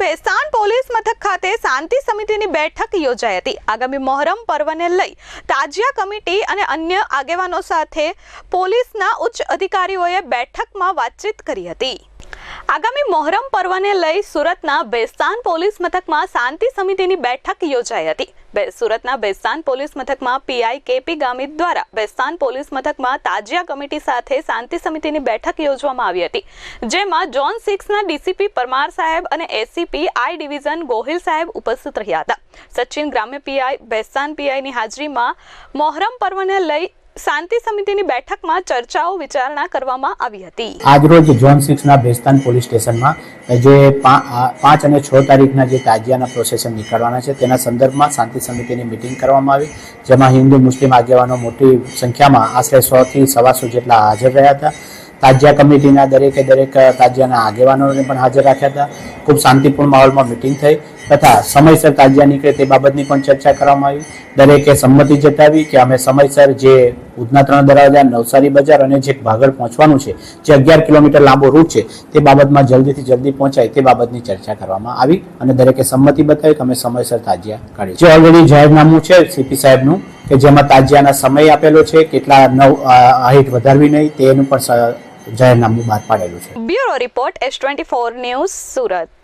Bhestan police મથક ખાતે શાંતિ સમિતિની બેઠક યોજાઈ હતી. આગામી મોહરમ પર્વને લઈ તાજિયા કમિટી અને અન્ય આગેવાનો સાથે પોલીસના ઉચ્ચ અધિકારીઓએ બેઠકમાં વાતચીત કરી હતી. આગામી મોહરમ પર્વને લઈ સુરતના બેસ્તાન પોલીસ મથકમાં શાંતિ સમિતિની બેઠક યોજાઈ હતી. બે- સુરતના બેસ્તાન પોલીસ મથકમાં પીઆઈ કેપી ગામિત દ્વારા બેસ્તાન પોલીસ મથકમાં તાજિયા કમિટી સાથે શાંતિ સમિતિની બેઠક યોજવામાં આવી હતી. જેમાં જોન સિક્સના ડીસીપી પરમાર સાહેબ અને એસીપી આઈ ડિવિઝન ગોહિલ સાહેબ ઉપસ્થિત રહ્યા હતા. સચિન ગ્રામ્ય પીઆઈ, બેસ્તાન પીઆઈની હાજરીમાં મોહરમ પર્વને લઈ શાંતિ સમિતિની બેઠકમાં ચર્ચાઓ વિચારણા કરવામાં આવી હતી. આજરોજ ઝોન સિક્સના ભેસ્તાન પોલીસ સ્ટેશનમાં જે પાંચ અને છ તારીખના જે તાજિયાના પ્રોસેસન નીકળવાના છે, તેના સંદર્ભમાં શાંતિ સમિતિની મિટિંગ કરવામાં આવી, જેમાં હિન્દુ, મુસ્લિમ આગેવાનો મોટી સંખ્યામાં આશરે સોથી સવાસો જેટલા હાજર રહ્યા હતા. તાજિયા કમિટીના દરેકે દરેક તાજિયાના આગેવાનોને પણ હાજર રાખ્યા હતા. ખૂબ શાંતિપૂર્ણ માહોલમાં મિટિંગ થઈ તથા સમયસર તાજિયા નીકળે તે બાબતની પણ ચર્ચા કરવામાં આવી. દરેકે સંમતિ જતાવી કે અમે સમયસર જે ઉધના ત્રણ દરવાજા, નવસારી બજાર અને જે ભાગળ પહોંચવાનું છે. જે અગિયાર કિલોમીટર લાંબો રૂટ છે, તે બાબતમાં જલ્દીથી જલ્દી પહોંચાય તે બાબતની ચર્ચા કરવામાં આવી અને દરેકે સંમતિ બતાવી કે અમે સમયસર તાજિયા કાઢી જે ઓલરેડી જાહેરનામું છે સીપી સાહેબનું, કે જેમાં તાજિયાના સમય આપેલો છે, કેટલા નવ હાઈટ વધારવી નહીં, તેનું પણ જાહેરનામું બહાર પાડેલું છે. Bureau report S twenty four news Surat.